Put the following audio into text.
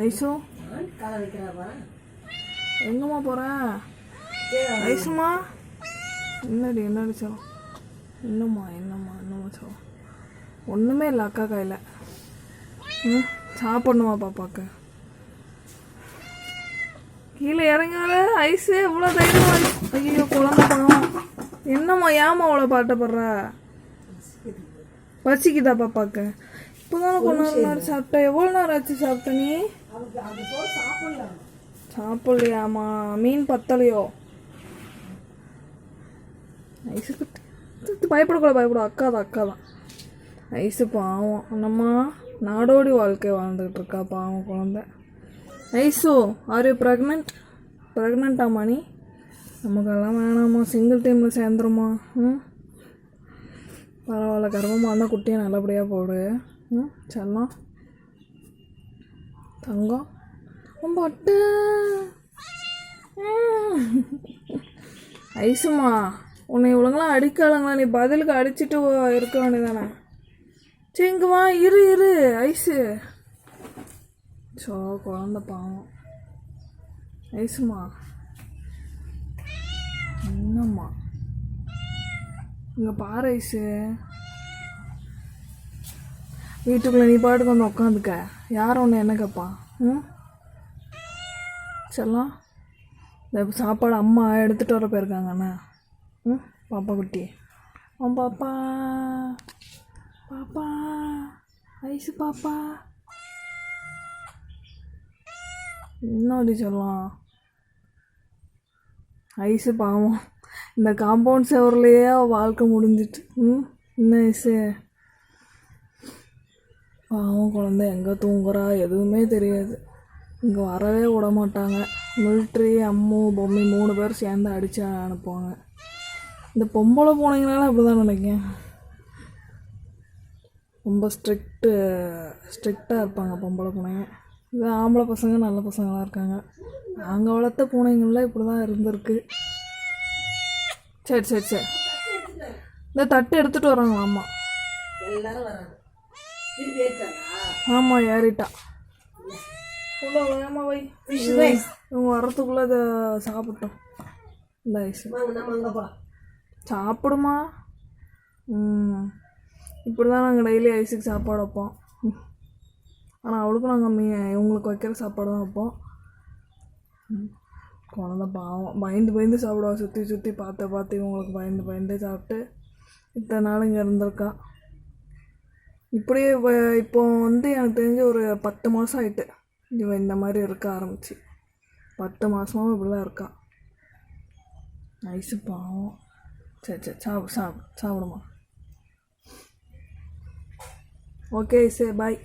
Ice? எங்கம்மா போகிறேன் ஐசுமா? என்னடி என்னடி சோ? என்னம்மா என்னம்மா என்னம்மா சோ? ஒன்றுமே இல்லை அக்கா கையில். ம் சாப்பிடணுமா பாப்பாக்கு? கீழே இறங்காத ஐஸு இவ்வளோ தைரியம் ஐயோ குழந்தை பணம். என்னம்மா ஏம்மா அவ்வளோ பாட்டப்படுற பசிக்குதா பாப்பாக்கு? இப்போதானே கொஞ்ச நேரம் சாப்பிட்டேன் எவ்வளோ நேரம் ஆச்சு சாப்பிட்ட நீ சாப்பிடலையாம்மா மீன் பத்தலையோ? ஐஸு குட்டி. பயப்படக்கூடாது பயப்பட அக்கா தான் அக்கா தான் ஐஸு பாவம். நம்ம நாடோடி வாழ்க்கை வாழ்ந்துக்கிட்டு இருக்கா பாவம் குழந்தை. ஐஸு ஆர் யூ ப்ரெக்னென்ட் ப்ரெக்னெண்ட்டாம்மா நீ நமக்கெல்லாம் வேணாம்மா. சிங்கிள் டைமில் சேர்ந்துருமா ம்? பரவாயில்ல கர்ப்பமாக இருந்தால் குட்டியை நல்லபடியாக போடு. ம் தங்கம் உன் பட்டு ஐசுமா உன்னை இவ்வளோங்களாம் அடிக்காதங்களா நீ பதிலுக்கு அடிச்சிட்டு இருக்க வேண்டியதானே சரி வா இரு இரு ஐஸு சோ குழந்த பாவம் ஐசுமா என்னம்மா இங்கே பாரு ஐஸு வீட்டுக்குள்ளே நீ பாட்டுக்கு வந்து உட்காந்துக்க யார் ஒன்று என்ன கேட்பா ம்? செல்லம் இந்த சாப்பாடு அம்மா எடுத்துகிட்டு வர போயிருக்காங்கண்ணா ம்? பாப்பா குட்டி. உன் பாப்பா. பாப்பா. ஐசு பாப்பா. இன்னொரு சொல்லலாம் ஐசு பாவம். இந்த காம்பவுண்ட் செவர்லேயே வாழ்க்கை முடிஞ்சிட்டு. ம்? என்ன ஐசு? பாவம் குழந்த எங்கே தூங்குறா? எதுவுமே தெரியாது. இங்கே வரவே விட மாட்டாங்க மிலிட்ரி அம்மு பொம்மை மூணு பேர் சேர்ந்து அடித்து அனுப்புவாங்க. இந்த பொம்பளை போனீங்கனால அப்படி தான் நினைக்கேன். ரொம்ப ஸ்ட்ரிக்ட்டு ஸ்ட்ரிக்டாக இருப்பாங்க பொம்பளை பூனைங்க இது ஆம்பளை பசங்க நல்ல பசங்களாக இருக்காங்க. நாங்கள் வளர்த்த பூனைங்கள்லாம் இப்படி தான் இருந்திருக்கு. சரி சரி சரி. இந்த தட்டு எடுத்துகிட்டு வராங்களா அம்மா எல்லாரும் வராங்க. ஆமாம் ஏறிட்டா. இவங்க வர்றதுக்குள்ளே இதை சாப்பிட்டோம். இந்த ஐஸ். சாப்பிடுமா? இப்படி தான் நாங்கள் டெய்லி ஐஸுக்கு சாப்பாடு வைப்போம். ஆனால் அவளுக்கும் நாங்கள் மீ இவங்களுக்கு வைக்கிற சாப்பாடு தான் வைப்போம். குழந்த பாவம். பயந்து பயந்து சாப்பிடுவா. சுற்றி சுற்றி பார்த்து பார்த்து இவங்களுக்கு பயந்து பயந்து சாப்பிட்டு இத்தனை நாள் இங்கே இருந்திருக்கா. இப்படியே இப்போ வந்து எனக்கு தெரிஞ்சு ஒரு பத்து மாதம் ஆயிட்டு இவன் இந்த மாதிரி இருக்க ஆரம்பிச்சு. பத்து மாதமாகவும் இப்படிலாம் இருக்கா. ஐஸு பாவம். சரி சரி சாப்பிடு சாப்பிடு சாப்பிடுமா. ஓகே சரி பாய்